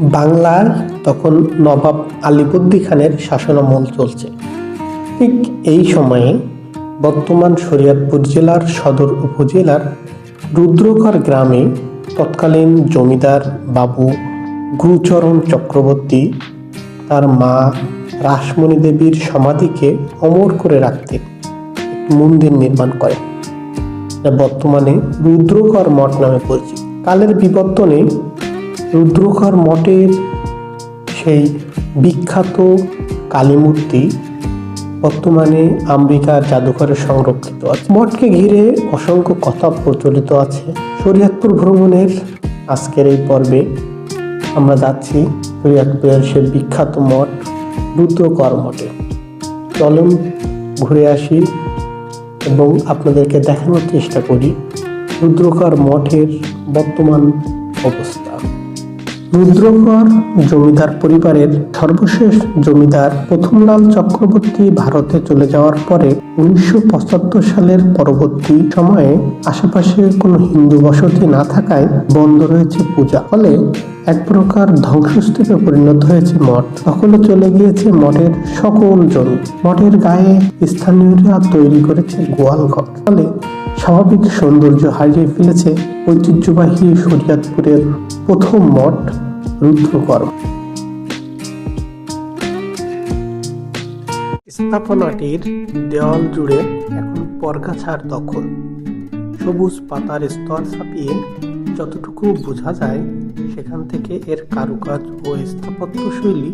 বাংলার তখন নবাব আলিবর্দী খানের শাসনামল চলছে। ঠিক এই সময়ে বর্তমান শরীয়তপুর জেলার সদর উপজেলার রুদ্রকর গ্রামে তৎকালীন জমিদার বাবু গুরুচরণ চক্রবর্তী তার মা রাসমণি দেবীর সমাধিকে অমর করে রাখতে মন্দির নির্মাণ করেন। যা বর্তমানে রুদ্রকর মঠ নামে পরিচিত। কালের বিবর্তনে রুদ্রকর মঠের সেই বিখ্যাত কালীমূর্তি বর্তমানে আমেরিকার জাদুঘরে সংরক্ষিত আছে। মঠকে ঘিরে অসংখ্য কথা প্রচলিত আছে। শরীয়তপুর ভ্রমণের আজকের এই পর্বে আমরা যাচ্ছি শরীয়তপুরের সে বিখ্যাত মঠ রুদ্রকর মঠে। চলুন ঘুরে আসি এবং আপনাদেরকে দেখানোর চেষ্টা করি রুদ্রকর মঠের বর্তমান অবস্থা। রুদ্রকর জমিদার পরিবারের সর্বশেষ জমিদার প্রথমলাল চক্রবর্তী ভারতে চলে যাওয়ার পরে উনিশশো সালের পরবর্তী সময়ে আশেপাশে কোনো হিন্দু বসতি না থাকায় বন্ধ রয়েছে পূজা। ফলে এক প্রকার ধ্বংসস্তূপে পরিণত হয়েছে মঠ। সকলে চলে গিয়েছে মঠের সকল জমি। মঠের গায়ে স্থানীয়রা তৈরি করেছে গোয়াল ঘর। ফলে স্বাভাবিক সৌন্দর্য হারিয়ে ফেলেছে ঐতিহ্যবাহী শরিয়াতপুরের প্রথম মঠ। রুদ্রকর স্থাপনাটির দেওয়াল জুড়ে এখন পরগাছার দখল। সবুজ পাতার স্তর ছাপিয়ে যতটুকু বোঝা যায়, সেখান থেকে এর কারুকাজ ও স্থাপত্য শৈলী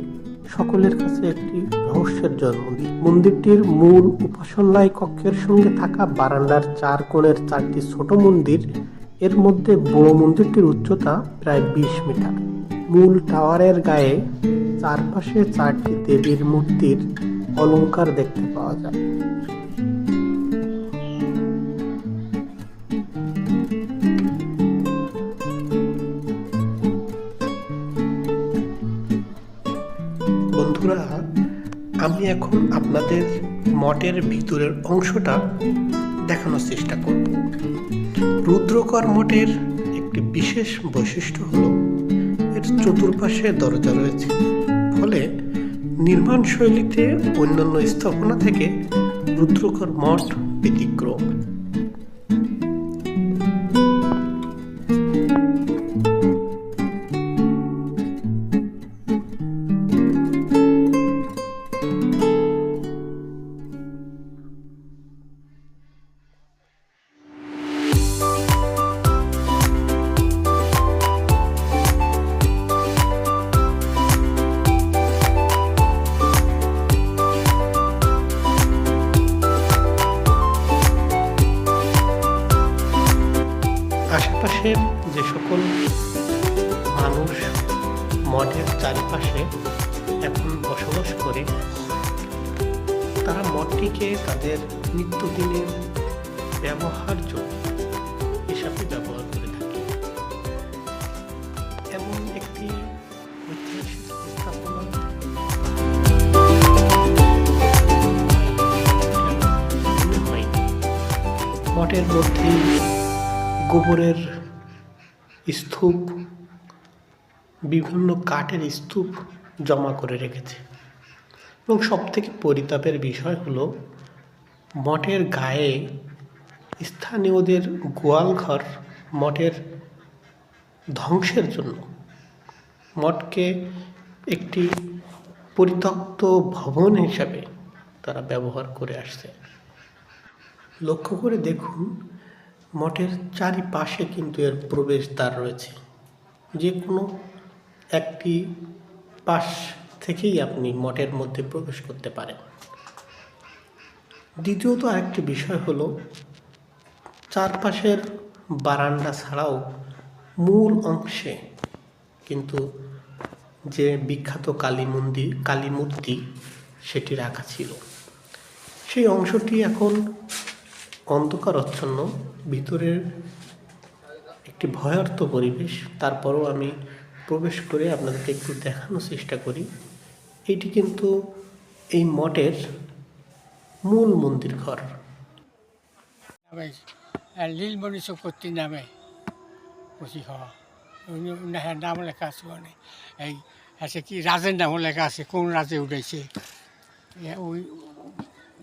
সকলের কাছে একটি রহস্যের জন্ম দেয় মন্দিরটির মূল উপাসনালয় কক্ষের সঙ্গে থাকা বারান্দার চার কোণের চারটি ছোট মন্দির, এর মধ্যে বড় মন্দিরটির উচ্চতা প্রায় বিশ মিটার। মূল টাওয়ারের গায়ে চারপাশে চারটি দেবীর মূর্তির অলংকার দেখতে পাওয়া যায়। বন্ধুরা, আমি এখন আপনাদের মঠের ভিতরের অংশটা দেখানোর চেষ্টা করব। রুদ্রকর মঠের একটি বিশেষ বৈশিষ্ট্য হলো এর চতুর্পাশে দরজা রয়েছে। ফলে নির্মাণ শৈলীতে অন্যান্য স্থাপনা থেকে রুদ্রকর মঠ ব্যতিক্রম। আশেপাশের যে সকল মানুষ মঠের চারিপাশে এখন বসবাস করে, তারা মঠটিকে তাদের নিত্যদিনের ব্যবহার্য হিসাবে ব্যবহার করে থাকে। এমন একটি ঐতিহাসিক স্থাপনা। মঠের মধ্যে গোবরের স্তূপ, বিভিন্ন কাঠের স্তূপ জমা করে রেখেছে। এবং সব থেকে পরিতাপের বিষয় হলো, মঠের গায়ে স্থানীয়দের গোয়াল ঘর মঠের ধ্বংসের জন্য। মঠকে একটি পরিত্যক্ত ভবন হিসাবে তারা ব্যবহার করে আসছে। লক্ষ্য করে দেখুন মঠের চারিপাশে কিন্তু এর প্রবেশদ্বার রয়েছে। যে কোনো একটি পাশ থেকেই আপনি মঠের মধ্যে প্রবেশ করতে পারেন। দ্বিতীয়ত আরেকটি বিষয় হলো, চারপাশের বারান্দা ছাড়াও মূল অংশে কিন্তু যে বিখ্যাত কালী মন্দির, কালী মূর্তি, সেটি রাখা ছিল। সেই অংশটি এখন অন্ধকারচ্ছন্ন, ভিতরের একটি ভয়ার্থ পরিবেশ, তারপরও আমি প্রবেশ করে আপনাদেরকে একটু দেখানোর চেষ্টা করি। এটি কিন্তু এই মঠের মূল মন্দির ঘর। নামে লীলমণি চক্রবর্তী নামে পুঁথি হ্যাঁ। নাম লেখা আছে ওখানে এই আছে কি, রাজের নামও লেখা আছে, কোন রাজে উঠেছে। ওই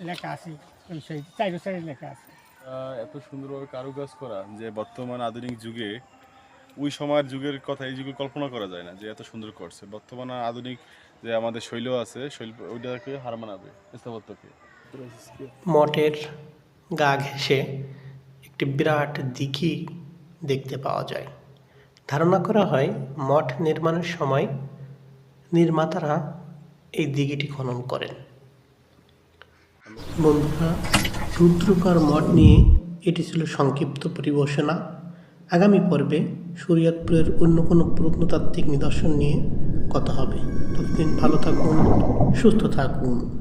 লেখা আছে, ওই সেই চাইরো লেখা আছে। এত সুন্দরভাবে কারুকাজ করা যে বর্তমান আধুনিক যুগে, ওই সময়ের যুগের কথা এই যুগে কল্পনা করা যায় না যে এত সুন্দর করছে। বর্তমান আধুনিক যে আমাদের শৈল আছে, শৈল ওইটাকে হার মানাবে, স্থাপত্যকে। মঠের গা ঘেঁষে একটি বিরাট দিঘি দেখতে পাওয়া যায়। ধারণা করা হয়, মঠ নির্মাণের সময় নির্মাতারা এই দিঘিটি খনন করেন। বন্ধুরা রুদ্রকর মঠ নিয়ে এটি ছিল সংক্ষিপ্ত পরিবেশনা। আগামী পর্বে শরীয়তপুরের অন্য কোনো প্রত্নতাত্ত্বিক নিদর্শন নিয়ে কথা হবে। ততদিন ভালো থাকুন, সুস্থ থাকুন।